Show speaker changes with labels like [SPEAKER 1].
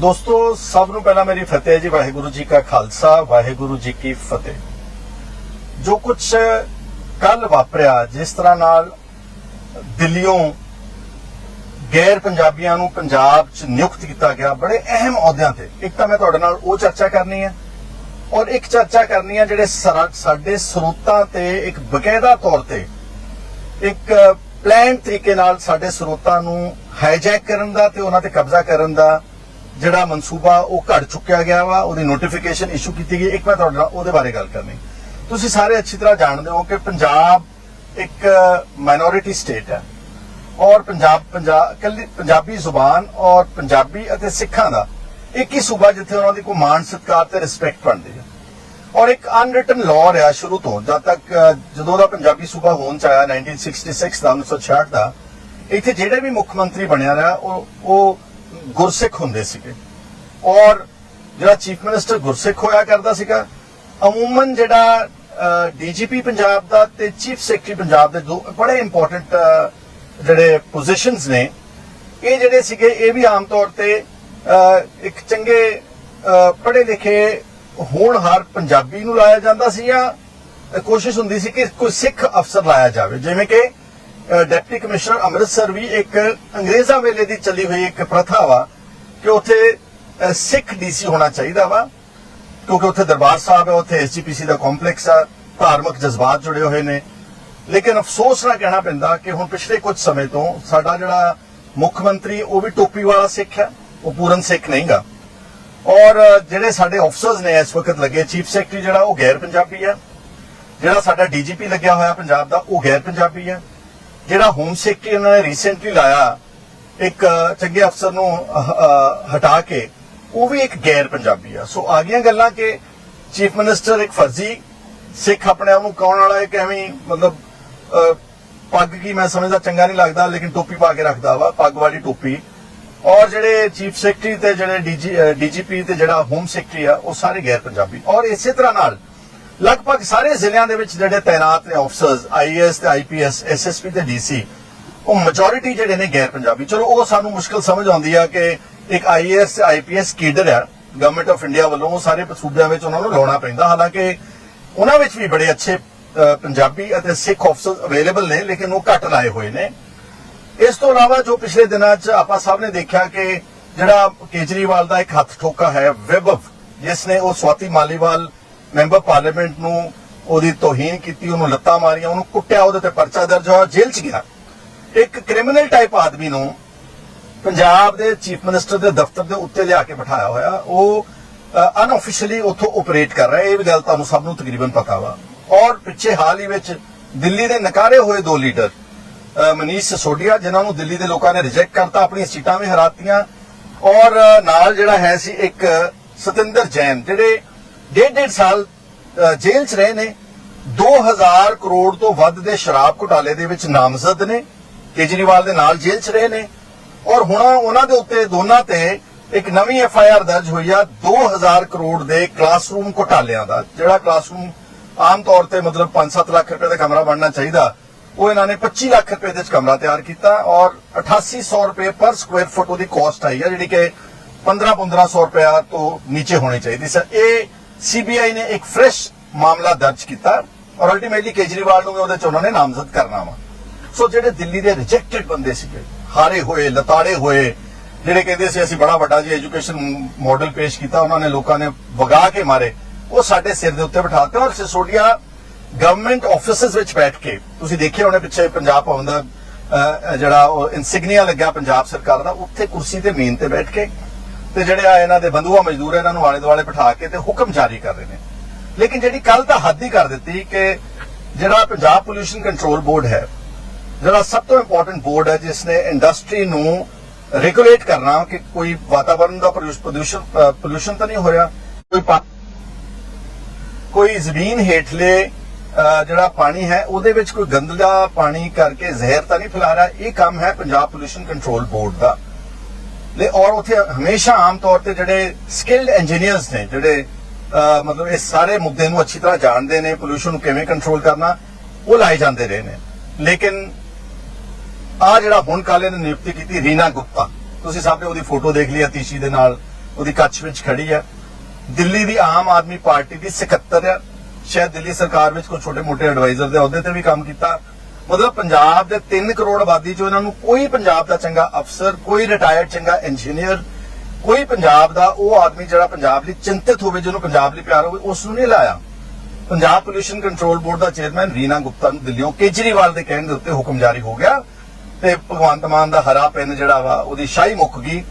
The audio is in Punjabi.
[SPEAKER 1] ਦੋਸਤੋ, ਸਭ ਨੂੰ ਪਹਿਲਾਂ ਮੇਰੀ ਫਤਿਹ ਜੀ, ਵਾਹਿਗੁਰੂ ਜੀ ਕਾ ਖਾਲਸਾ, ਵਾਹਿਗੁਰੂ ਜੀ ਕੀ ਫਤਿਹ। ਜੋ ਕੁਝ ਕੱਲ ਵਾਪਰਿਆ, ਜਿਸ ਤਰ੍ਹਾਂ ਨਾਲ ਦਿੱਲੀੋਂ ਗੈਰ ਪੰਜਾਬੀਆਂ ਨੂੰ ਪੰਜਾਬ 'ਚ ਨਿਯੁਕਤ ਕੀਤਾ ਗਿਆ, ਬੜੇ ਅਹਿਮ ਅਹੁਦਿਆਂ ਤੇ। ਇੱਕ ਤਾਂ ਮੈਂ ਤੁਹਾਡੇ ਨਾਲ ਉਹ ਚਰਚਾ ਕਰਨੀ ਹੈ ਔਰ ਇੱਕ ਚਰਚਾ ਕਰਨੀ ਹੈ ਜਿਹੜੇ ਸਾਡੇ ਸਰੋਤਾਂ ਤੇ ਇੱਕ ਬਕਾਇਦਾ ਤੌਰ ਤੇ ਇੱਕ ਪਲਾਨ ਤਰੀਕੇ ਨਾਲ ਸਾਡੇ ਸਰੋਤਾਂ ਨੂੰ ਹਾਈਜੈਕ ਕਰਨ ਦਾ ਤੇ ਉਹਨਾਂ ਤੇ ਕਬਜ਼ਾ ਕਰਨ ਦਾ ਜਿਹੜਾ ਮਨਸੂਬਾ ਉਹ ਘਟ ਚੁੱਕਿਆ ਗਿਆ ਵਾ, ਉਹਦੀ ਨੋਟੀਫਿਕੇਸ਼ਨ ਇਸ਼ੂ ਕੀਤੀ ਗਈ। ਇੱਕ ਮੈਂ ਤੁਹਾਡੇ ਨਾਲ ਉਹਦੇ ਬਾਰੇ ਗੱਲ ਕਰਨੀ। ਤੁਸੀਂ ਸਾਰੇ ਅੱਛੀ ਤਰ੍ਹਾਂ ਜਾਣਦੇ ਹੋ ਕਿ ਪੰਜਾਬ ਇੱਕ ਮਾਈਨੋਰਿਟੀ ਸਟੇਟ ਹੈ ਔਰ ਪੰਜਾਬ ਪੰਜਾਬ ਪੰਜਾਬੀ ਜ਼ੁਬਾਨ ਔਰ ਪੰਜਾਬੀ ਅਤੇ ਸਿੱਖਾਂ ਦਾ ਇੱਕ ਹੀ ਸੂਬਾ ਜਿੱਥੇ ਉਹਨਾਂ ਦੀ ਕੋਈ ਮਾਣ, ਸਤਿਕਾਰ ਤੇ ਰਿਸਪੈਕਟ ਬਣਦੀ ਹੈ। ਔਰ ਇੱਕ ਅਨਰਿਟਨ ਲਾਅ ਰਿਹਾ ਸ਼ੁਰੂ ਤੋਂ, ਜਦ ਤੱਕ ਜਦੋਂ ਦਾ ਪੰਜਾਬੀ ਸੂਬਾ ਹੋਣ ਚ ਆਇਆ 1966 ਦਾ 1966 ਦਾ, ਇੱਥੇ ਜਿਹੜੇ ਵੀ ਮੁੱਖ ਮੰਤਰੀ ਬਣਿਆ ਰਿਹਾ, ਉਹ ਉਹ ਗੁਰਸਿੱਖ ਹੁੰਦੇ ਸੀਗੇ। ਔਰ ਜਿਹੜਾ ਚੀਫ ਮਿਨਿਸਟਰ ਗੁਰਸਿੱਖ ਹੋਇਆ ਕਰਦਾ ਸੀਗਾ ਅਮੂਮਨ ਜਿਹੜਾ ਡੀਜੀਪੀ ਪੰਜਾਬ ਦਾ ਤੇ ਚੀਫ ਸੈਕਟਰੀ ਪੰਜਾਬ ਦੇ ਦੋ ਬੜੇ ਇੰਪੋਰਟੈਂਟ ਜਿਹੜੇ ਪੋਜੀਸ਼ਨਸ ਨੇ ਇਹ ਜਿਹੜੇ ਸੀਗੇ ਇਹ ਵੀ ਆਮ ਤੌਰ ਤੇ ਇੱਕ ਚੰਗੇ ਅ, ਪੜ੍ਹੇ ਲਿਖੇ ਹੋਣਹਾਰ ਪੰਜਾਬੀ ਨੂੰ ਲਾਇਆ ਜਾਂਦਾ ਸੀ ਜਾਂ ਕੋਸ਼ਿਸ਼ ਹੁੰਦੀ ਸੀ ਕਿ ਕੋਈ ਸਿੱਖ ਅਫਸਰ ਲਾਇਆ ਜਾਵੇ। ਜਿਵੇਂ ਕਿ ਡਿਪਟੀ ਕਮਿਸ਼ਨਰ ਅੰਮ੍ਰਿਤਸਰ ਵੀ ਇੱਕ ਅੰਗਰੇਜ਼ਾਂ ਵੇਲੇ ਦੀ ਚੱਲੀ ਹੋਈ ਇੱਕ ਪ੍ਰਥਾ ਵਾ ਕਿ ਉੱਥੇ ਅ, ਸਿੱਖ ਡੀਸੀ ਹੋਣਾ ਚਾਹੀਦਾ ਵਾ ਕਿਉਂਕਿ ਉੱਥੇ ਦਰਬਾਰ ਸਾਹਿਬ ਹੈ ਉੱਥੇ ਐਸਜੀਪੀਸੀ ਦਾ ਕੰਪਲੈਕਸ ਆ ਧਾਰਮਿਕ ਜਜ਼ਬਾਤ ਜੁੜੇ ਹੋਏ ਨੇ। ਲੇਕਿਨ ਅਫਸੋਸ ਨਾਲ ਕਹਿਣਾ ਪੈਂਦਾ ਕਿ ਹੁਣ ਪਿਛਲੇ ਕੁਝ ਸਮੇਂ ਤੋਂ ਸਾਡਾ ਜਿਹੜਾ ਮੁੱਖ ਮੰਤਰੀ ਉਹ ਵੀ ਟੋਪੀ ਵਾਲਾ ਸਿੱਖ ਹੈ ਉਹ ਪੂਰਨ ਸਿੱਖ ਨਹੀਂਗਾ ਔਰ ਜਿਹੜੇ ਸਾਡੇ ਅਫਸਰਸ ਨੇ ਇਸ ਵਕਤ ਲੱਗੇ ਚੀਫ ਸੈਕਟਰੀ ਜਿਹੜਾ ਉਹ ਗੈਰ ਪੰਜਾਬੀ ਹੈ। ਜਿਹੜਾ ਸਾਡਾ ਡੀਜੀਪੀ ਲੱਗਿਆ ਹੋਇਆ ਪੰਜਾਬ ਦਾ ਉਹ ਗੈਰ ਪੰਜਾਬੀ ਹੈ। ਜਿਹੜਾ ਹੋਮ ਸੈਕਟਰੀ ਉਹਨਾਂ ਨੇ ਰੀਸੈਂਟਲੀ ਲਾਇਆ, ਇੱਕ ਚੰਗੇ ਅਫਸਰ ਨੂੰ ਹਟਾ ਕੇ, ਉਹ ਵੀ ਇੱਕ ਗੈਰ ਪੰਜਾਬੀ ਆ। ਸੋ ਆ ਗਈਆਂ ਗੱਲਾਂ ਕਿ ਚੀਫ ਮਿਨਿਸਟਰ ਇੱਕ ਫਰਜ਼ੀ, ਸਿੱਖ ਆਪਣੇ ਆਪ ਨੂੰ ਕੌਣ ਵਾਲਾ ਹੈ ਕਿ ਐਵੇਂ ਮਤਲਬ ਪੱਗ ਕੀ ਮੈਂ ਸਮਝਦਾ ਚੰਗਾ ਨਹੀਂ ਲੱਗਦਾ, ਲੇਕਿਨ ਟੋਪੀ ਪਾ ਕੇ ਰੱਖਦਾ ਵਾ, ਪੱਗ ਵਾਲੀ ਟੋਪੀ। ਔਰ ਜਿਹੜੇ ਚੀਫ ਸੈਕਟਰੀ ਤੇ ਜਿਹੜੇ ਡੀਜੀ ਡੀਜੀਪੀ ਤੇ ਜਿਹੜਾ ਹੋਮ ਸੈਕਟਰੀ ਆ, ਉਹ ਸਾਰੇ ਗੈਰ ਪੰਜਾਬੀ। ਔਰ ਇਸੇ ਤਰ੍ਹਾਂ ਨਾਲ ਲਗਭਗ ਸਾਰੇ ਜ਼ਿਲ੍ਹਿਆਂ ਦੇ ਵਿੱਚ ਜਿਹੜੇ ਤਾਇਨਾਤ ਨੇ ਅਫਸਰਸ ਆਈਏਐਸ ਤੇ ਆਈਪੀਐਸ ਐਸਐਸਪੀ ਤੇ ਡੀਸੀ ਉਹ ਮੈਜੋਰਿਟੀ ਜਿਹੜੇ ਨੇ ਗੈਰ ਪੰਜਾਬੀ। ਚਲੋ, ਉਹ ਸਾਨੂੰ ਮੁਸ਼ਕਲ ਸਮਝ ਆਉਂਦੀ ਆ ਕਿ ਇੱਕ ਆਈਏਐਸ ਤੇ ਆਈਪੀਐਸ ਕੇਡਰ ਆ ਗਵਰਨਮੈਂਟ ਆਫ ਇੰਡੀਆ ਵੱਲੋਂ ਸਾਰੇ ਸੂਬਿਆਂ ਵਿੱਚ ਉਹਨਾਂ ਨੂੰ ਲਾਉਣਾ ਪੈਂਦਾ। ਹਾਲਾਂਕਿ ਉਹਨਾਂ ਵਿੱਚ ਵੀ ਬੜੇ ਅੱਛੇ ਪੰਜਾਬੀ ਅਤੇ ਸਿੱਖ ਅਫਸਰ ਅਵੇਲੇਬਲ ਨੇ, ਲੇਕਿਨ ਉਹ ਘੱਟ ਲਾਏ ਹੋਏ ਨੇ। ਇਸ ਤੋਂ ਇਲਾਵਾ ਜੋ ਪਿਛਲੇ ਦਿਨਾਂ 'ਚ ਆਪਾਂ ਸਭ ਨੇ ਦੇਖਿਆ ਕਿ ਜਿਹੜਾ ਕੇਜਰੀਵਾਲ ਦਾ ਇੱਕ ਹੱਥ ਠੋਕਾ ਹੈ, ਵਿਭਵ, ਜਿਸ ਨੇ ਉਹ ਸਵਾਤੀ ਮਾਲੀਵਾਲ ਮੈਂਬਰ ਪਾਰਲੀਮੈਂਟ ਨੂੰ ਉਹਦੀ ਤੋਹੀਨ ਕੀਤੀ, ਉਹਨੂੰ ਲੱਤਾਂ ਮਾਰੀਆਂ, ਉਹਨੂੰ ਕੁੱਟਿਆ, ਉਹਦੇ ਤੇ ਪਰਚਾ ਦਰਜ ਹੋਇਆ, ਜੇਲ੍ਹ 'ਚ ਗਿਆ। ਇੱਕ ਕ੍ਰਿਮੀਨਲ ਟਾਈਪ ਆਦਮੀ ਨੂੰ ਪੰਜਾਬ ਦੇ ਚੀਫ ਮਿਨਿਸਟਰ ਦੇ ਦਫ਼ਤਰ ਦੇ ਉੱਤੇ ਲਿਆ ਕੇ ਬਿਠਾਇਆ ਹੋਇਆ। ਉਹ ਅਨਆਫੀਸ਼ੀਅਲੀ ਉੱਥੋਂ ਆਪਰੇਟ ਕਰ ਰਿਹਾ, ਇਹ ਵੀ ਗੱਲ ਤੁਹਾਨੂੰ ਸਭ ਨੂੰ ਤਕਰੀਬਨ ਪਤਾ ਵਾ। ਔਰ ਪਿੱਛੇ ਹਾਲ ਹੀ ਵਿੱਚ ਦਿੱਲੀ ਦੇ ਨਕਾਰੇ ਹੋਏ ਦੋ ਲੀਡਰ ਮਨੀਸ਼ ਸਿਸੋਡੀਆ ਜਿਨ੍ਹਾਂ ਨੂੰ ਦਿੱਲੀ ਦੇ ਲੋਕਾਂ ਨੇ ਰਿਜੈਕਟ ਕਰਤਾ, ਆਪਣੀਆਂ ਸੀਟਾਂ ਵੀ ਹਰਾਤੀਆਂ। ਔਰ ਨਾਲ ਜਿਹੜਾ ਹੈ ਸੀ ਇੱਕ ਸਤਿੰਦਰ ਜੈਨ, ਜਿਹੜੇ ਡੇਢ ਡੇਢ ਸਾਲ ਅ, ਜੇਲ੍ਹ 'ਚ ਰਹੇ ਨੇ। 2000 ਕਰੋੜ ਤੋਂ ਵੱਧ ਦੇ ਸ਼ਰਾਬ ਘੁਟਾਲੇ ਦੇ ਵਿੱਚ ਨਾਮਜ਼ਦ ਨੇ। ਕੇਜਰੀਵਾਲ ਦੇ ਨਾਲ ਜੇਲ੍ਹ 'ਚ ਰਹੇ ਨੇ। ਔਰ ਹੁਣ ਉਹਨਾਂ ਦੇ ਉੱਤੇ ਦੋਨਾਂ ਤੇ ਇੱਕ ਨਵੀਂ ਐਫ ਆਈ ਆਰ ਦਰਜ ਹੋਈ ਆ 2000 ਕਰੋੜ ਦੇ ਕਲਾਸਰੂਮ ਘੁਟਾਲਿਆਂ ਦਾ। ਜਿਹੜਾ ਕਲਾਸਰੂਮ ਆਮ ਤੌਰ ਤੇ ਮਤਲਬ 5-7 ਲੱਖ ਰੁਪਏ ਦਾ ਕਮਰਾ ਬਣਨਾ ਚਾਹੀਦਾ ਉਹ ਇਹਨਾਂ ਨੇ 25 ਲੱਖ ਰੁਪਏ ਦੇ ਵਿੱਚ ਕਮਰਾ ਤਿਆਰ ਕੀਤਾ ਔਰ 8800 ਰੁਪਏ ਪਰ ਸਕੁਅਰ ਫੁੱਟ ਉਹਦੀ ਕਾਸਟ ਆਈ ਆ ਜਿਹੜੀ ਕਿ 15-1500 ਰੁਪਏ ਤੋਂ ਨੀਚੇ ਹੋਣੀ ਚਾਹੀਦੀ ਸੀ। ਇਹ ਸੀਬੀਆਈ ਨੇ ਇੱਕ ਫਰੈਸ਼ ਮਾਮਲਾ ਦਰਜ ਕੀਤਾ ਔਰ ਅਲਟੀਮੇਟਲੀ ਕੇਜਰੀਵਾਲ ਨੂੰ ਉਹਦੇ ਚ ਉਹਨਾਂ ਨੇ ਨਾਮਜ਼ਦ ਕਰਨਾ ਵਾ। ਸੋ ਜਿਹੜੇ ਦਿੱਲੀ ਦੇ ਰਿਜੈਕਟਡ ਬੰਦੇ ਸੀਗੇ ਹਾਰੇ ਹੋਏ ਲਤਾੜੇ ਹੋਏ ਜਿਹੜੇ ਕਹਿੰਦੇ ਸੀ ਅਸੀਂ ਬੜਾ ਵੱਡਾ ਜੀ ਐਜੂਕੇਸ਼ਨ ਮਾਡਲ ਪੇਸ਼ ਕੀਤਾ ਉਹਨਾਂ ਨੇ ਲੋਕਾਂ ਨੇ ਵਗਾ ਕੇ ਮਾਰੇ ਉਹ ਸਾਡੇ ਸਿਰ ਦੇ ਉੱਤੇ ਬਿਠਾਤੇ ਔਰ ਸਿਸੋਡੀਆ ਗਵਰਨਮੈਂਟ ਆਫਿਸਿਸ ਵਿੱਚ ਬੈਠ ਕੇ ਤੁਸੀਂ ਦੇਖਿਆ ਹੋਣੇ ਪਿੱਛੇ ਪੰਜਾਬ ਭਵਨ ਦਾ ਅਹ, ਜਿਹੜਾ ਉਹ ਇਨਸਿਗਨੀਆ ਲੱਗਿਆ ਪੰਜਾਬ ਸਰਕਾਰ ਦਾ ਉੱਥੇ ਕੁਰਸੀ ਤੇ ਮੀਨ ਤੇ ਬੈਠ ਕੇ ਤੇ ਜਿਹੜੇ ਆ ਇਹਨਾਂ ਦੇ ਬੰਧੂਆ ਮਜ਼ਦੂਰ ਇਹਨਾਂ ਨੂੰ ਆਲੇ ਦੁਆਲੇ ਬਿਠਾ ਕੇ ਤੇ ਹੁਕਮ ਜਾਰੀ ਕਰ ਰਹੇ ਨੇ। ਲੇਕਿਨ ਜਿਹੜੀ ਕੱਲ ਤਾਂ ਹੱਦ ਹੀ ਕਰ ਦਿੱਤੀ ਕਿ ਜਿਹੜਾ ਪੰਜਾਬ ਪੋਲੂਸ਼ਨ ਕੰਟਰੋਲ ਬੋਰਡ ਹੈ, ਜਿਹੜਾ ਸਭ ਤੋਂ ਇੰਪੋਰਟੈਂਟ ਬੋਰਡ ਹੈ, ਜਿਸ ਨੇ ਇੰਡਸਟਰੀ ਨੂੰ ਰੈਗੂਲੇਟ ਕਰਨਾ ਕਿ ਕੋਈ ਵਾਤਾਵਰਣ ਦਾ ਪ੍ਰਦੂਸ਼ਣ ਪੋਲੂਸ਼ਨ ਤਾਂ ਨਹੀਂ ਹੋ ਰਿਹਾ, ਕੋਈ ਕੋਈ ਜ਼ਮੀਨ ਹੇਠਲੇ ਜਿਹੜਾ ਪਾਣੀ ਹੈ, ਉਹਦੇ ਵਿੱਚ ਕੋਈ ਗੰਦਲਾ ਪਾਣੀ ਕਰਕੇ ਜ਼ਹਿਰ ਤਾਂ ਨਹੀਂ ਫੈਲਾ ਰਿਹਾ, ਇਹ ਕੰਮ ਹੈ ਪੰਜਾਬ ਪੋਲੂਸ਼ਨ ਕੰਟਰੋਲ ਬੋਰਡ ਦਾ। ਲੈ ਔਰ ਉੱਥੇ ਹਮੇਸ਼ਾ ਆਮ ਤੌਰ ਤੇ ਜਿਹੜੇ ਸਕਿਲਡ ਇੰਜੀਨੀਅਰਸ ਨੇ, ਜਿਹੜੇ ਮਤਲਬ ਇਸ ਸਾਰੇ ਮੁੱਦੇ ਨੂੰ ਅੱਛੀ ਤਰ੍ਹਾਂ ਜਾਣਦੇ ਨੇ ਪੋਲੂਸ਼ਨ ਨੂੰ ਕਿਵੇਂ ਕੰਟਰੋਲ ਕਰਨਾ, ਉਹ ਲਾਏ ਜਾਂਦੇ ਰਹੇ ਨੇ। ਲੇਕਿਨ ਆ ਜਿਹੜਾ ਹੁਣ ਕਾਲੇ ਨੇ ਨਿਯੁਕਤੀ ਕੀਤੀ ਰੀਨਾ ਗੁਪਤਾ, ਤੁਸੀਂ ਸਭ ਨੇ ਉਹਦੀ ਫੋਟੋ ਦੇਖ ਲਈ ਅਤੀਸ਼ੀ ਦੇ ਨਾਲ, ਉਹਦੀ ਕੱਛ ਵਿੱਚ ਖੜੀ ਹੈ ਦਿੱਲੀ ਦੀ ਆਮ ਆਦਮੀ ਪਾਰਟੀ ਦੀ ਸਕੱਤਰ ਹੈ ਸ਼ਾਇਦ ਦਿੱਲੀ ਸਰਕਾਰ ਵਿੱਚ ਕੋਈ ਛੋਟੇ-ਮੋਟੇ ਐਡਵਾਈਜ਼ਰ ਦੇ ਅਹੁਦੇ ਤੇ ਵੀ ਕੰਮ ਕੀਤਾ। ਮਤਲਬ ਪੰਜਾਬ ਦੇ 3 ਕਰੋੜ ਆਬਾਦੀ ਚੋਂ ਇਹਨਾਂ ਨੂੰ ਕੋਈ ਪੰਜਾਬ ਦਾ ਚੰਗਾ ਅਫਸਰ, ਕੋਈ ਰਿਟਾਇਰਡ ਚੰਗਾ ਇੰਜੀਨੀਅਰ ਕੋਈ ਪੰਜਾਬ ਦਾ ਉਹ ਆਦਮੀ ਜਿਹੜਾ ਪੰਜਾਬ ਲਈ ਚਿੰਤਿਤ ਹੋਵੇ, ਜਿਹਨੂੰ ਪੰਜਾਬ ਲਈ ਪਿਆਰ ਹੋਵੇ ਉਸ ਨੂੰ ਨਹੀਂ ਲਾਇਆ। ਪੰਜਾਬ ਪੋਲੂਸ਼ਨ ਕੰਟਰੋਲ ਬੋਰਡ ਦਾ ਚੇਅਰਮੈਨ ਰੀਨਾ ਗੁਪਤਾ ਨੂੰ ਦਿੱਲੀੋਂ ਕੇਜਰੀਵਾਲ ਦੇ ਕਹਿਣ ਦੇ ਉੱਤੇ ਹੁਕਮ ਜਾਰੀ ਹੋ ਗਿਆ ਤੇ ਭਗਵੰਤ ਮਾਨ ਦਾ ਹਰਾ ਪੈਨ ਜਿਹੜਾ ਵਾ, ਉਹਦੀ ਸ਼ਾਹੀ ਮੁੱਕ ਗਈ।